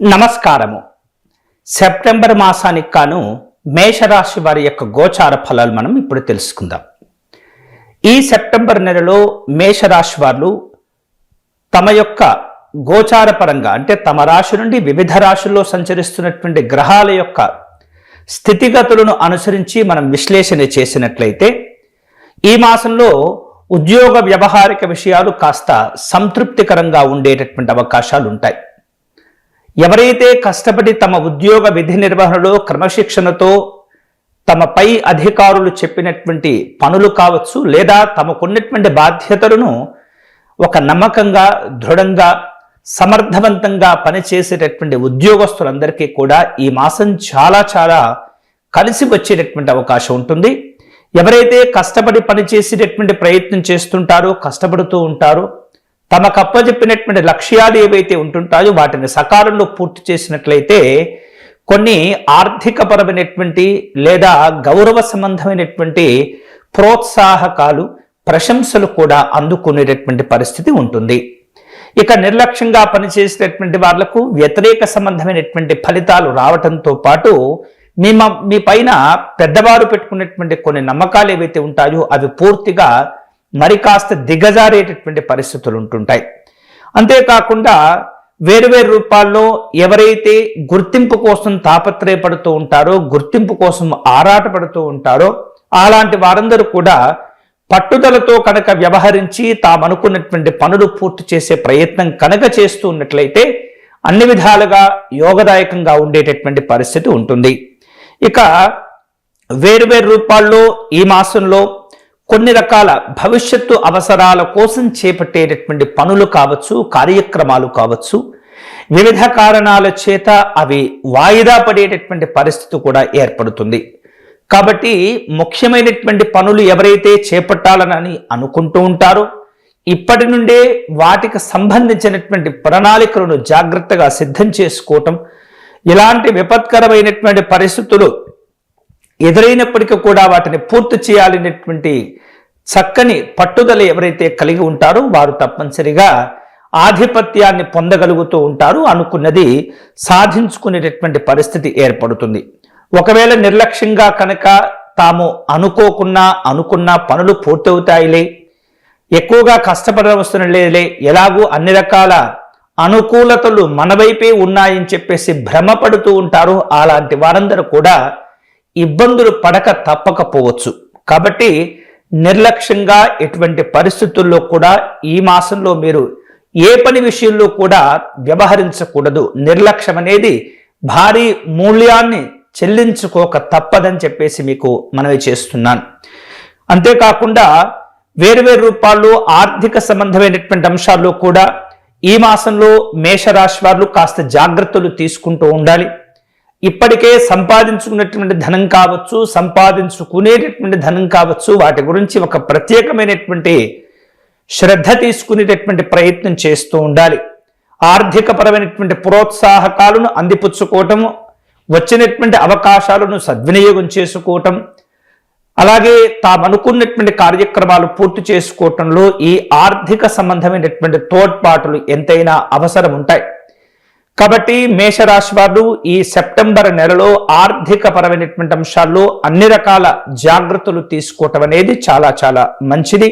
నమస్కారము. సెప్టెంబర్ మాసానికి కాను మేషరాశి వారి యొక్క గోచార ఫలాలు మనం ఇప్పుడు తెలుసుకుందాం. ఈ సెప్టెంబర్ నెలలో మేషరాశి వారు తమ యొక్క గోచార పరంగా అంటే తమ రాశి నుండి వివిధ రాశుల్లో సంచరిస్తున్నటువంటి గ్రహాల యొక్క స్థితిగతులను అనుసరించి మనం విశ్లేషణ చేసినట్లయితే ఈ మాసంలో ఉద్యోగ వ్యవహారిక విషయాలు కాస్త సంతృప్తికరంగా ఉండేటటువంటి అవకాశాలు ఉంటాయి. ఎవరైతే కష్టపడి తమ ఉద్యోగ విధి నిర్వహణలో క్రమశిక్షణతో తమ పై అధికారులు చెప్పినటువంటి పనులు కావచ్చు లేదా తమకున్నటువంటి బాధ్యతలను ఒక నమ్మకంగా దృఢంగా సమర్థవంతంగా పనిచేసేటటువంటి ఉద్యోగస్తులందరికీ కూడా ఈ మాసం చాలా చాలా కలిసి వచ్చేటటువంటి అవకాశం ఉంటుంది. ఎవరైతే కష్టపడి పనిచేసేటటువంటి ప్రయత్నం చేస్తుంటారో కష్టపడుతూ ఉంటారో తమకు అప్పచెప్పినటువంటి లక్ష్యాలు ఏవైతే ఉంటుంటాయో వాటిని సకాలంలో పూర్తి చేసినట్లయితే కొన్ని ఆర్థికపరమైనటువంటి లేదా గౌరవ సంబంధమైనటువంటి ప్రోత్సాహకాలు ప్రశంసలు కూడా అందుకునేటటువంటి పరిస్థితి ఉంటుంది. ఇక నిర్లక్ష్యంగా పనిచేసేటటువంటి వాళ్ళకు వ్యతిరేక సంబంధమైనటువంటి ఫలితాలు రావటంతో పాటు మీ మీ పైన పెద్దవారు పెట్టుకున్నటువంటి కొన్ని నమ్మకాలు ఏవైతే ఉంటాయో అవి పూర్తిగా మరి కాస్త దిగజారేటటువంటి పరిస్థితులు ఉంటుంటాయి. అంతేకాకుండా వేరు వేరు రూపాల్లో ఎవరైతే గుర్తింపు కోసం తాపత్రయపడుతూ ఉంటారో గుర్తింపు కోసం ఆరాటపడుతూ ఉంటారో అలాంటి వారందరూ కూడా పట్టుదలతో కనుక వ్యవహరించి తామనుకున్నటువంటి పనులు పూర్తి చేసే ప్రయత్నం కనుక చేస్తూ ఉన్నట్లయితే అన్ని విధాలుగా యోగదాయకంగా ఉండేటటువంటి పరిస్థితి ఉంటుంది. ఇక వేరు వేరు రూపాల్లో ఈ మాసంలో కొన్ని రకాల భవిష్యత్తు అవసరాల కోసం చేపట్టేటటువంటి పనులు కావచ్చు కార్యక్రమాలు కావచ్చు వివిధ కారణాల చేత అవి వాయిదా పడేటటువంటి పరిస్థితి కూడా ఏర్పడుతుంది. కాబట్టి ముఖ్యమైనటువంటి పనులు ఎవరైతే చేపట్టాలని అనుకుంటూ ఉంటారో ఇప్పటి నుండే వాటికి సంబంధించినటువంటి ప్రణాళికలను జాగ్రత్తగా సిద్ధం చేసుకోవటం ఇలాంటి విపత్కరమైనటువంటి పరిస్థితులు ఎదురైనప్పటికీ కూడా వాటిని పూర్తి చేయాలనేటువంటి చక్కని పట్టుదల ఎవరైతే కలిగి ఉంటారో వారు తప్పనిసరిగా ఆధిపత్యాన్ని పొందగలుగుతూ ఉంటారు అనుకున్నది సాధించుకునేటటువంటి పరిస్థితి ఏర్పడుతుంది. ఒకవేళ నిర్లక్ష్యంగా కనుక తాము అనుకోకున్నా అనుకున్న పనులు పూర్తవుతాయిలే ఎక్కువగా కష్టపడవలసిన లేదులే ఎలాగూ అన్ని రకాల అనుకూలతలు మన వైపే ఉన్నాయని చెప్పేసి భ్రమపడుతూ ఉంటారు. అలాంటి వారందరూ కూడా ఇబ్బందులు పడక తప్పకపోవచ్చు. కాబట్టి నిర్లక్ష్యంగా ఎటువంటి పరిస్థితుల్లో కూడా ఈ మాసంలో మీరు ఏ పని విషయంలో కూడా వ్యవహరించకూడదు. నిర్లక్ష్యం అనేది భారీ మూల్యాన్ని చెల్లించుకోక తప్పదని చెప్పేసి మీకు మనవి చేస్తున్నాను. అంతేకాకుండా వేరువేరు రూపాల్లో ఆర్థిక సంబంధమైనటువంటి అంశాల్లో కూడా ఈ మాసంలో మేషరాశి వారు కాస్త జాగ్రత్తలు తీసుకుంటూ ఉండాలి. ఇప్పటికే సంపాదించుకున్నటువంటి ధనం కావచ్చు సంపాదించుకునేటటువంటి ధనం కావచ్చు వాటి గురించి ఒక ప్రత్యేకమైనటువంటి శ్రద్ధ తీసుకునేటటువంటి ప్రయత్నం చేస్తూ ఉండాలి. ఆర్థికపరమైనటువంటి ప్రోత్సాహకాలను అందిపుచ్చుకోవటం వచ్చినటువంటి అవకాశాలను సద్వినియోగం చేసుకోవటం అలాగే తాము అనుకున్నటువంటి కార్యక్రమాలు పూర్తి చేసుకోవటంలో ఈ ఆర్థిక సంబంధమైనటువంటి తోడ్పాటులు ఎంతైనా అవసరం ఉంటాయి కాబట్టి మేషరాశి వారు ఈ సెప్టెంబర్ నెలలో ఆర్థిక పరమైనటువంటి అంశాల్లో అన్ని రకాల జాగ్రత్తలు తీసుకోవటం అనేది చాలా చాలా మంచిది.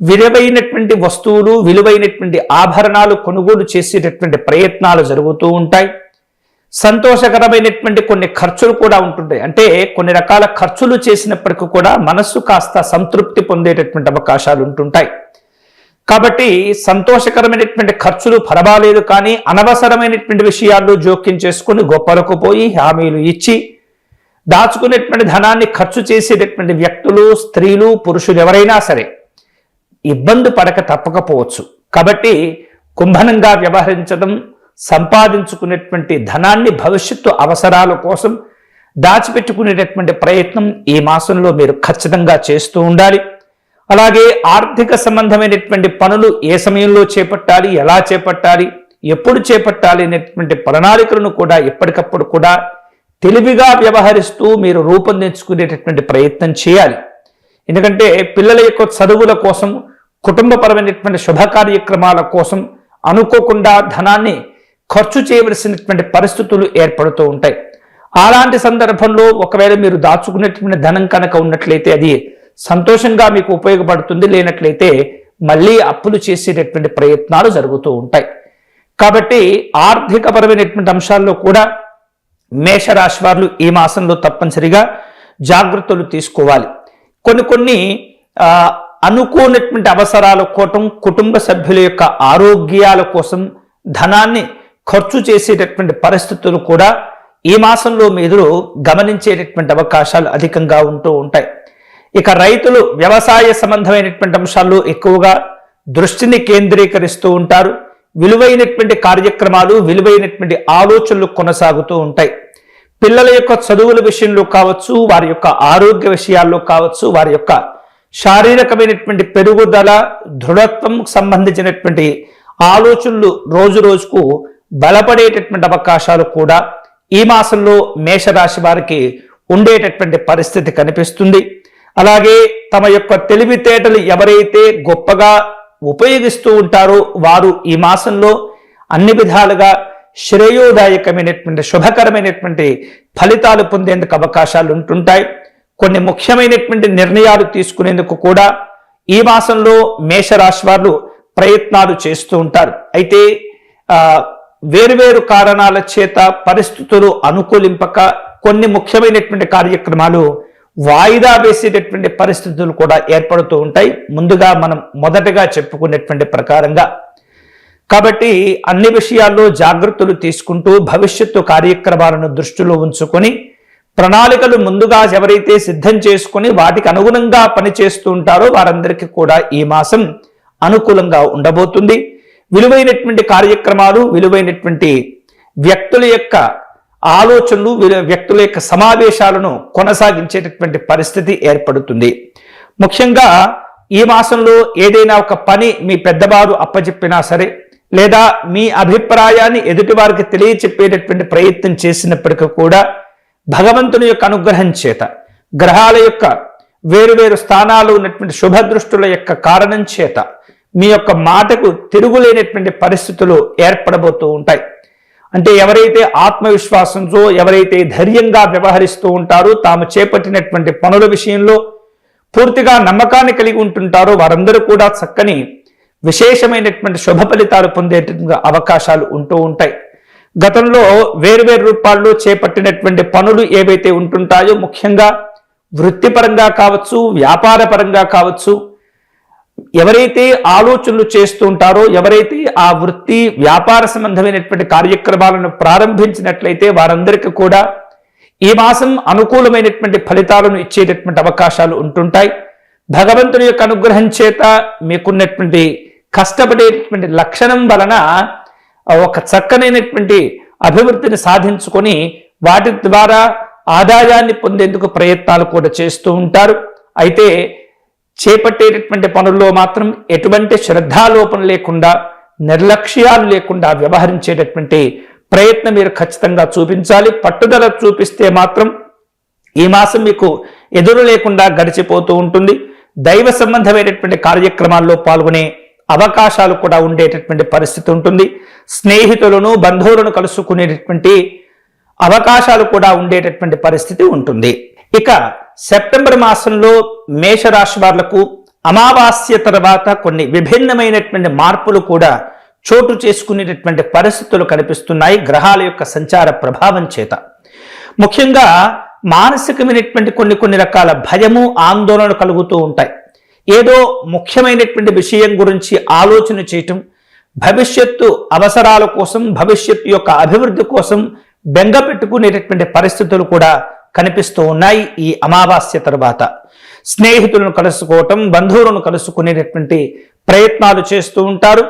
విలువైనటువంటి వస్తువులు విలువైనటువంటి ఆభరణాలు కొనుగోలు చేసేటటువంటి ప్రయత్నాలు జరుగుతూ ఉంటాయి. సంతోషకరమైనటువంటి కొన్ని ఖర్చులు కూడా ఉంటుంటాయి. అంటే కొన్ని రకాల ఖర్చులు చేసినప్పటికీ కూడా మనస్సు కాస్త సంతృప్తి పొందేటటువంటి అవకాశాలు ఉంటుంటాయి. కాబట్టి సంతోషకరమైనటువంటి ఖర్చులు పర్వాలేదు కానీ అనవసరమైనటువంటి విషయాల్లో జోక్యం చేసుకుని గొప్పలకు పోయి హామీలు ఇచ్చి దాచుకునేటువంటి ధనాన్ని ఖర్చు చేసేటటువంటి వ్యక్తులు స్త్రీలు పురుషులు ఎవరైనా సరే ఇబ్బంది పడక తప్పకపోవచ్చు. కాబట్టి కుంభనంగా వ్యవహరించడం సంపాదించుకునేటువంటి ధనాన్ని భవిష్యత్తు అవసరాల కోసం దాచిపెట్టుకునేటటువంటి ప్రయత్నం ఈ మాసంలో మీరు ఖచ్చితంగా చేస్తూ ఉండాలి. అలాగే ఆర్థిక సంబంధమైనటువంటి పనులు ఏ సమయంలో చేపట్టాలి ఎలా చేపట్టాలి ఎప్పుడు చేపట్టాలి అనేటువంటి ప్రణాళికలను కూడా ఎప్పటికప్పుడు కూడా తెలివిగా వ్యవహరిస్తూ మీరు రూపొందించుకునేటటువంటి ప్రయత్నం చేయాలి. ఎందుకంటే పిల్లల యొక్క చదువుల కోసం కుటుంబపరమైనటువంటి శుభ కార్యక్రమాల కోసం అనుకోకుండా ధనాన్ని ఖర్చు చేయవలసినటువంటి పరిస్థితులు ఏర్పడుతూ ఉంటాయి. అలాంటి సందర్భంలో ఒకవేళ మీరు దాచుకునేటువంటి ధనం కనుక ఉన్నట్లయితే అది సంతోషంగా మీకు ఉపయోగపడుతుంది లేనట్లయితే మళ్ళీ అప్పులు చేసేటటువంటి ప్రయత్నాలు జరుగుతూ ఉంటాయి. కాబట్టి ఆర్థికపరమైనటువంటి అంశాల్లో కూడా మేషరాశి వారు ఈ మాసంలో తప్పనిసరిగా జాగ్రత్తలు తీసుకోవాలి. కొన్ని కొన్ని అనుకోనటువంటి అవసరాల కోసం కుటుంబ సభ్యుల యొక్క ఆరోగ్యాల కోసం ధనాన్ని ఖర్చు చేసేటటువంటి పరిస్థితులు కూడా ఈ మాసంలో మీరు గమనించేటటువంటి అవకాశాలు అధికంగా ఉంటూ ఉంటాయి. ఇక రైతులు వ్యవసాయ సంబంధమైనటువంటి అంశాల్లో ఎక్కువగా దృష్టిని కేంద్రీకరిస్తూ ఉంటారు. విలువైనటువంటి కార్యక్రమాలు విలువైనటువంటి ఆలోచనలు కొనసాగుతూ ఉంటాయి. పిల్లల యొక్క చదువుల విషయంలో కావచ్చు వారి యొక్క ఆరోగ్య విషయాల్లో కావచ్చు వారి యొక్క శారీరకమైనటువంటి పెరుగుదల దృఢత్వం సంబంధించినటువంటి ఆలోచనలు రోజు రోజుకు బలపడేటటువంటి అవకాశాలు కూడా ఈ మాసంలో మేషరాశి వారికి ఉండేటటువంటి పరిస్థితి కనిపిస్తుంది. అలాగే తమ యొక్క తెలివితేటలు ఎవరైతే గొప్పగా ఉపయోగిస్తూ ఉంటారో వారు ఈ మాసంలో అన్ని విధాలుగా శ్రేయోదాయకమైనటువంటి శుభకరమైనటువంటి ఫలితాలు పొందేందుకు అవకాశాలు ఉంటుంటాయి. కొన్ని ముఖ్యమైనటువంటి నిర్ణయాలు తీసుకునేందుకు కూడా ఈ మాసంలో మేషరాశి వారు ప్రయత్నాలు చేస్తూ ఉంటారు. అయితే వేరువేరు కారణాల చేత పరిస్థితులు అనుకూలింపక కొన్ని ముఖ్యమైనటువంటి కార్యక్రమాలు వాయిదా వేసేటటువంటి పరిస్థితులు కూడా ఏర్పడుతూ ఉంటాయి. ముందుగా మనం మొదటగా చెప్పుకునేటువంటి ప్రకారంగా కాబట్టి అన్ని విషయాల్లో జాగ్రత్తలు తీసుకుంటూ భవిష్యత్తు కార్యక్రమాలను దృష్టిలో ఉంచుకొని ప్రణాళికలు ముందుగా ఎవరైతే సిద్ధం చేసుకుని వాటికి అనుగుణంగా పనిచేస్తూ ఉంటారో వారందరికీ కూడా ఈ మాసం అనుకూలంగా ఉండబోతుంది. విలువైనటువంటి కార్యక్రమాలు విలువైనటువంటి వ్యక్తుల యొక్క ఆలోచనలు వ్యక్తుల యొక్క సమావేశాలను కొనసాగించేటటువంటి పరిస్థితి ఏర్పడుతుంది. ముఖ్యంగా ఈ మాసంలో ఏదైనా ఒక పని మీ పెద్దవారు అప్పచెప్పినా సరే లేదా మీ అభిప్రాయాన్ని ఎదుటివారికి తెలియచెప్పేటటువంటి ప్రయత్నం చేసినప్పటికీ కూడా భగవంతుని యొక్క అనుగ్రహం చేత గ్రహాల యొక్క వేరువేరు స్థానాలు ఉన్నటువంటి శుభదృష్టుల యొక్క కారణం చేత మీ యొక్క మాటకు తిరుగులేనటువంటి పరిస్థితులు ఏర్పడబోతూ ఉంటాయి. అంటే ఎవరైతే ఆత్మవిశ్వాసంతో ఎవరైతే ధైర్యంగా వ్యవహరిస్తూ ఉంటారో తాము చేపట్టినటువంటి పనుల విషయంలో పూర్తిగా నమ్మకాన్ని కలిగి ఉంటుంటారో వారందరూ కూడా చక్కని విశేషమైనటువంటి శుభ ఫలితాలు పొందేటట్టుగా అవకాశాలు ఉంటూ ఉంటాయి. గతంలో వేరువేరు రూపాల్లో చేపట్టినటువంటి పనులు ఏవైతే ఉంటుంటాయో ముఖ్యంగా వృత్తిపరంగా కావచ్చు వ్యాపార పరంగా కావచ్చు ఎవరైతే ఆలోచనలు చేస్తూ ఉంటారో ఎవరైతే ఆ వృత్తి వ్యాపార సంబంధమైనటువంటి కార్యక్రమాలను ప్రారంభించినట్లయితే వారందరికీ కూడా ఈ మాసం అనుకూలమైనటువంటి ఫలితాలను ఇచ్చేటటువంటి అవకాశాలు ఉంటుంటాయి. భగవంతుని యొక్క అనుగ్రహం చేత మీకున్నటువంటి కష్టపడేటటువంటి లక్షణం వలన ఒక చక్కనైనటువంటి అభివృద్ధిని సాధించుకొని వాటి ద్వారా ఆదాయాన్ని పొందేందుకు ప్రయత్నాలు కూడా చేస్తూ ఉంటారు. అయితే చేపట్టేటటువంటి పనుల్లో మాత్రం ఎటువంటి శ్రద్ధాలోపం లేకుండా నిర్లక్ష్యాలు లేకుండా వ్యవహరించేటటువంటి ప్రయత్నం మీరు ఖచ్చితంగా చూపించాలి. పట్టుదల చూపిస్తే మాత్రం ఈ మాసం మీకు ఎదురు లేకుండా గడిచిపోతూ ఉంటుంది. దైవ సంబంధమైనటువంటి కార్యక్రమాల్లో పాల్గొనే అవకాశాలు కూడా ఉండేటటువంటి పరిస్థితి ఉంటుంది. స్నేహితులను బంధువులను కలుసుకునేటటువంటి అవకాశాలు కూడా ఉండేటటువంటి పరిస్థితి ఉంటుంది. ఇక సెప్టెంబర్ మాసంలో మేషరాశి వాళ్ళకు అమావాస్య తర్వాత కొన్ని విభిన్నమైనటువంటి మార్పులు కూడా చోటు చేసుకునేటటువంటి పరిస్థితులు కనిపిస్తున్నాయి గ్రహాల యొక్క సంచార ప్రభావం చేత. ముఖ్యంగా మానసికమైనటువంటి కొన్ని కొన్ని రకాల భయము ఆందోళన కలుగుతూ ఉంటాయి. ఏదో ముఖ్యమైనటువంటి విషయం గురించి ఆలోచన చేయటం భవిష్యత్తు అవసరాల కోసం భవిష్యత్తు యొక్క అభివృద్ధి కోసం బెంగ పెట్టుకునేటటువంటి పరిస్థితులు కూడా కనిపిస్తూ ఉన్నాయి ఈ అమావాస్య తరువాత. స్నేహితులను కలుసుకోవటం బంధువులను కలుసుకునేటటువంటి ప్రయత్నాలు చేస్తూ ఉంటారు.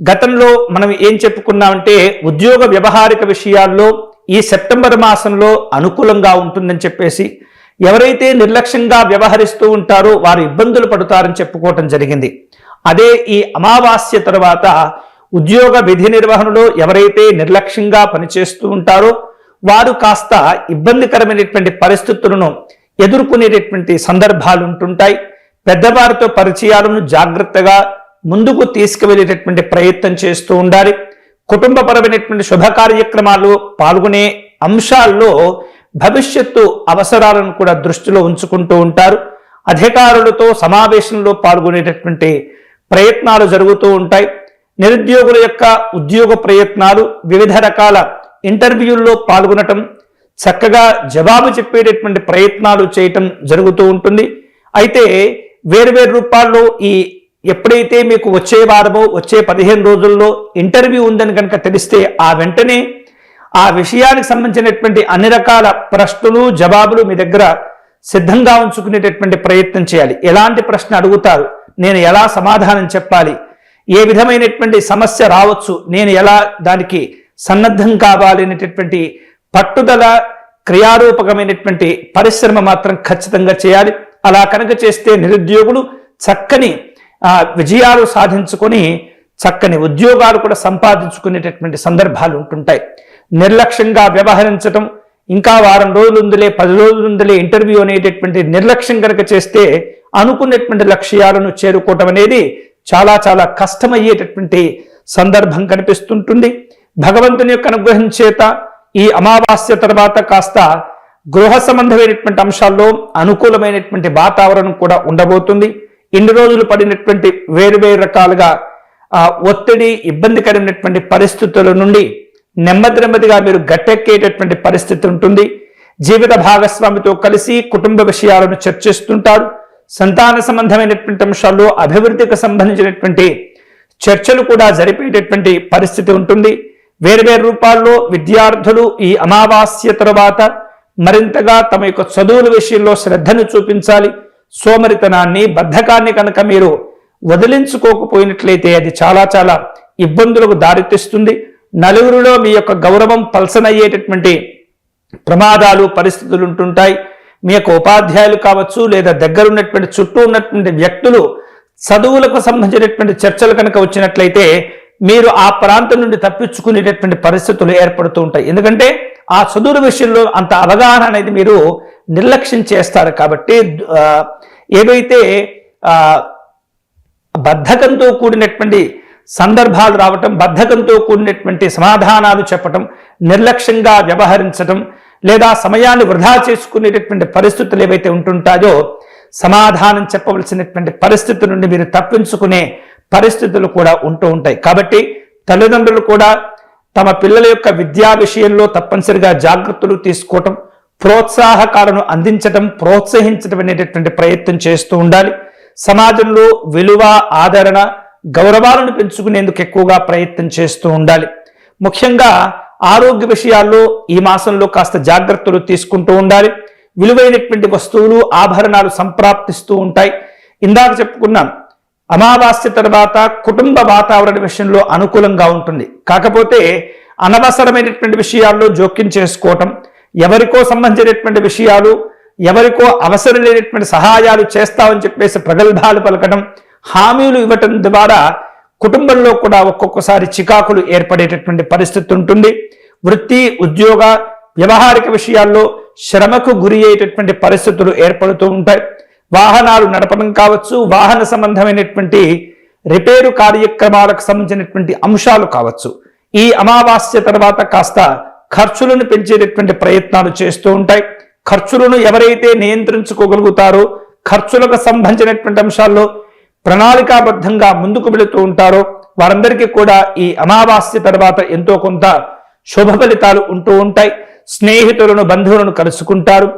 గతంలో మనం ఏం చెప్పుకున్నామంటే ఉద్యోగ వ్యవహారిక విషయాల్లో ఈ సెప్టెంబర్ మాసంలో అనుకూలంగా ఉంటుందని చెప్పేసి ఎవరైతే నిర్లక్ష్యంగా వ్యవహరిస్తూ ఉంటారో వారు ఇబ్బందులు పడుతారని చెప్పుకోవటం జరిగింది. అదే ఈ అమావాస్య తర్వాత ఉద్యోగ విధి నిర్వహణలో ఎవరైతే నిర్లక్ష్యంగా పనిచేస్తూ ఉంటారో వారు కాస్త ఇబ్బందికరమైనటువంటి పరిస్థితులను ఎదుర్కొనేటటువంటి సందర్భాలు ఉంటుంటాయి. పెద్దవారితో పరిచయాలను జాగ్రత్తగా ముందుకు తీసుకువెళ్ళేటటువంటి ప్రయత్నం చేస్తూ ఉండాలి. కుటుంబపరమైనటువంటి శుభ కార్యక్రమాలు పాల్గొనే అంశాల్లో భవిష్యత్తు అవసరాలను కూడా దృష్టిలో ఉంచుకుంటూ ఉంటారు. అధికారులతో సమావేశంలో పాల్గొనేటటువంటి ప్రయత్నాలు జరుగుతూ ఉంటాయి. నిరుద్యోగుల యొక్క ఉద్యోగ ప్రయత్నాలు వివిధ రకాల ఇంటర్వ్యూల్లో పాల్గొనటం చక్కగా జవాబు చెప్పేటటువంటి ప్రయత్నాలు చేయటం జరుగుతూ ఉంటుంది. అయితే వేరు వేరు రూపాల్లో ఈ ఎప్పుడైతే మీకు వచ్చే వారమో వచ్చే పదిహేను రోజుల్లో ఇంటర్వ్యూ ఉందని కనుక తెలిస్తే ఆ వెంటనే ఆ విషయానికి సంబంధించినటువంటి అన్ని రకాల ప్రశ్నలు జవాబులు మీ దగ్గర సిద్ధంగా ఉంచుకునేటటువంటి ప్రయత్నం చేయాలి. ఎలాంటి ప్రశ్న అడుగుతారు? నేను ఎలా సమాధానం చెప్పాలి? ఏ విధమైనటువంటి సమస్య రావచ్చు? నేను ఎలా దానికి సన్నద్ధం కావాలి అనేటటువంటి పట్టుదల క్రియారూపకమైనటువంటి పరిశ్రమ మాత్రం ఖచ్చితంగా చేయాలి. అలా కనుక చేస్తే నిరుద్యోగులు చక్కని విజయాలు సాధించుకొని చక్కని ఉద్యోగాలు కూడా సంపాదించుకునేటటువంటి సందర్భాలు ఉంటుంటాయి. నిర్లక్ష్యంగా వ్యవహరించటం ఇంకా వారం రోజులుందులే పది రోజులుందులే ఇంటర్వ్యూ అనేటటువంటి నిర్లక్ష్యం కనుక చేస్తే అనుకున్నటువంటి లక్ష్యాలను చేరుకోవటం అనేది చాలా చాలా కష్టమయ్యేటటువంటి సందర్భం కనిపిస్తుంటుంది. భగవంతుని యొక్క అనుగ్రహం చేత ఈ అమావాస్య తర్వాత కాస్త గృహ సంబంధమైనటువంటి అంశాల్లో అనుకూలమైనటువంటి వాతావరణం కూడా ఉండబోతుంది. ఇన్ని రోజులు పడినటువంటి వేరు వేరు రకాలుగా ఒత్తిడి ఇబ్బందికరమైనటువంటి పరిస్థితుల నుండి నెమ్మది నెమ్మదిగా మీరు గట్టెక్కేటటువంటి పరిస్థితి ఉంటుంది. జీవిత భాగస్వామితో కలిసి కుటుంబ విషయాలను చర్చిస్తుంటారు. సంతాన సంబంధమైనటువంటి అంశాల్లో అభివృద్ధికి సంబంధించినటువంటి చర్చలు కూడా జరిపేటటువంటి పరిస్థితి ఉంటుంది. వేరువేరు రూపాల్లో విద్యార్థులు ఈ అమావాస్య తరువాత మరింతగా తమ యొక్క చదువుల విషయంలో శ్రద్ధను చూపించాలి. సోమరితనాన్ని బద్ధకాన్ని కనుక మీరు వదిలించుకోకపోయినట్లయితే అది చాలా చాలా ఇబ్బందులకు దారితీస్తుంది. నలుగురిలో మీ యొక్క గౌరవం పల్సనయ్యేటటువంటి ప్రమాదాలు పరిస్థితులు ఉంటుంటాయి. మీ యొక్క ఉపాధ్యాయులు కావచ్చు లేదా దగ్గర ఉన్నటువంటి చుట్టూ ఉన్నటువంటి వ్యక్తులు చదువులకు సంబంధించినటువంటి చర్చలు కనుక వచ్చినట్లయితే మీరు ఆ ప్రాంతం నుండి తప్పించుకునేటటువంటి పరిస్థితులు ఏర్పడుతూ ఉంటాయి. ఎందుకంటే ఆ చదువుల విషయంలో అంత అవగాహన అనేది మీరు నిర్లక్ష్యం చేస్తారు కాబట్టి ఏవైతే బద్ధకంతో కూడినటువంటి సందర్భాలు రావటం బద్ధకంతో కూడినటువంటి సమాధానాలు చెప్పటం నిర్లక్ష్యంగా వ్యవహరించటం లేదా సమయాన్ని వృధా చేసుకునేటటువంటి పరిస్థితులు ఏవైతే ఉంటుంటాయో సమాధానం చెప్పవలసినటువంటి పరిస్థితి నుండి మీరు తప్పించుకునే పరిస్థితులు కూడా ఉంటూ ఉంటాయి. కాబట్టి తల్లిదండ్రులు కూడా తమ పిల్లల యొక్క విద్యా విషయంలో తప్పనిసరిగా జాగ్రత్తలు తీసుకోవటం ప్రోత్సాహకాలను అందించటం ప్రోత్సహించటం అనేటటువంటి ప్రయత్నం చేస్తూ ఉండాలి. సమాజంలో విలువ ఆదరణ గౌరవాలను పెంచుకునేందుకు ఎక్కువగా ప్రయత్నం చేస్తూ ఉండాలి. ముఖ్యంగా ఆరోగ్య విషయాల్లో ఈ మాసంలో కాస్త జాగ్రత్తలు తీసుకుంటూ ఉండాలి. విలువైనటువంటి వస్తువులు ఆభరణాలు సంప్రాప్తిస్తూ ఉంటాయి. ఇందాక చెప్పుకున్నాం అమావాస్య తర్వాత కుటుంబ వాతావరణ విషయంలో అనుకూలంగా ఉంటుంది. కాకపోతే అనవసరమైనటువంటి విషయాల్లో జోక్యం చేసుకోవటం ఎవరికో సంబంధించినటువంటి విషయాలు ఎవరికో అవసరం లేనటువంటి సహాయాలు చేస్తామని చెప్పేసి ప్రగల్భాలు పలకడం హామీలు ఇవ్వటం ద్వారా కుటుంబంలో కూడా ఒక్కొక్కసారి చికాకులు ఏర్పడేటటువంటి పరిస్థితి ఉంటుంది. వృత్తి ఉద్యోగ వ్యవహారిక విషయాల్లో శ్రమకు గురి అయ్యేటటువంటి పరిస్థితులు ఏర్పడుతూ ఉంటాయి. వాహనాలు నడపడం కావచ్చు వాహన సంబంధమైనటువంటి రిపేరు కార్యక్రమాలకు సంబంధించినటువంటి అంశాలు కావచ్చు. ఈ అమావాస్య తర్వాత కాస్త ఖర్చులను పెంచేటటువంటి ప్రయత్నాలు చేస్తూ ఉంటాయి. ఖర్చులను ఎవరైతే నియంత్రించుకోగలుగుతారో ఖర్చులకు సంబంధించినటువంటి అంశాల్లో ప్రణాళికాబద్ధంగా ముందుకు వెళుతూ ఉంటారో వారందరికీ కూడా ఈ అమావాస్య తర్వాత ఎంతో కొంత శుభ ఫలితాలు ఉంటూ ఉంటాయి. స్నేహితులను బంధువులను కలుసుకుంటారు.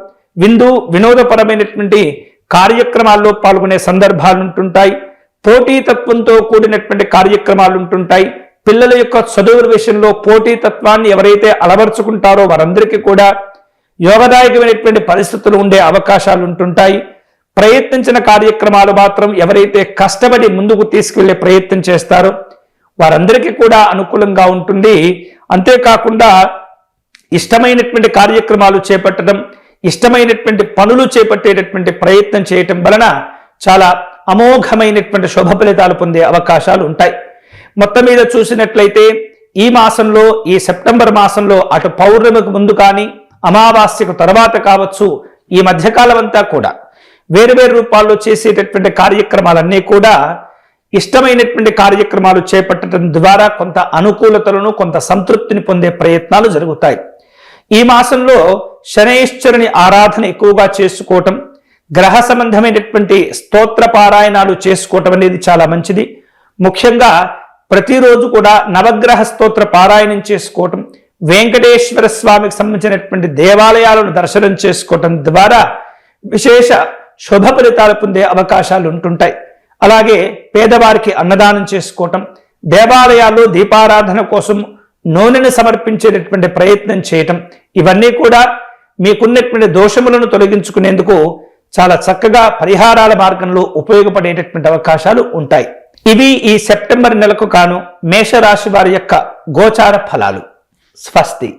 విందు వినోదపరమైనటువంటి కార్యక్రమాల్లో పాల్గొనే సందర్భాలు ఉంటుంటాయి పోటీతత్వంతో కూడినటువంటి కార్యక్రమాలు ఉంటుంటాయి పిల్లల యొక్క చదువుల విషయంలో పోటీతత్వాన్ని ఎవరైతే అలవర్చుకుంటారో వారందరికీ కూడా యోగదాయకమైనటువంటి పరిస్థితులు ఉండే అవకాశాలు ఉంటుంటాయి ప్రయత్నించిన కార్యక్రమాలు మాత్రం ఎవరైతే కష్టపడి ముందుకు తీసుకెళ్ళే ప్రయత్నం చేస్తారో వారందరికీ కూడా అనుకూలంగా ఉంటుంది. అంతేకాకుండా ఇష్టమైనటువంటి కార్యక్రమాలు చేపట్టడం ఇష్టమైనటువంటి పనులు చేపట్టేటటువంటి ప్రయత్నం చేయటం వలన చాలా అమోఘమైనటువంటి శుభ ఫలితాలు పొందే అవకాశాలు ఉంటాయి. మొత్తం మీద చూసినట్లయితే ఈ మాసంలో ఈ సెప్టెంబర్ మాసంలో అటు పౌర్ణమికి ముందు కానీ అమావాస్యకు తర్వాత కావచ్చు ఈ మధ్యకాలం అంతా కూడా వేరు వేరు రూపాల్లో చేసేటటువంటి కార్యక్రమాలన్నీ కూడా ఇష్టమైనటువంటి కార్యక్రమాలు చేపట్టడం ద్వారా కొంత అనుకూలతలను కొంత సంతృప్తిని పొందే ప్రయత్నాలు జరుగుతాయి. ఈ మాసంలో శనైశ్వరుని ఆరాధన ఎక్కువగా చేసుకోవటం గ్రహ సంబంధమైనటువంటి స్తోత్ర పారాయణాలు చేసుకోవటం అనేది చాలా మంచిది. ముఖ్యంగా ప్రతిరోజు కూడా నవగ్రహ స్తోత్ర పారాయణం చేసుకోవటం వెంకటేశ్వర స్వామికి సంబంధించినటువంటి దేవాలయాలను దర్శనం చేసుకోవటం ద్వారా విశేష శుభ ఫలితాలు పొందే అవకాశాలు ఉంటుంటాయి. అలాగే పేదవారికి అన్నదానం చేసుకోవటం దేవాలయాల్లో దీపారాధన కోసం నూనెను సమర్పించేటటువంటి ప్రయత్నం చేయటం ఇవన్నీ కూడా మీకున్నటువంటి దోషములను తొలగించుకునేందుకు చాలా చక్కగా పరిహారాల మార్గంలో ఉపయోగపడేటటువంటి అవకాశాలు ఉంటాయి. ఇవి ఈ సెప్టెంబర్ నెలకు కాను మేషరాశి వారి యొక్క గోచార ఫలాలు. స్వస్తి.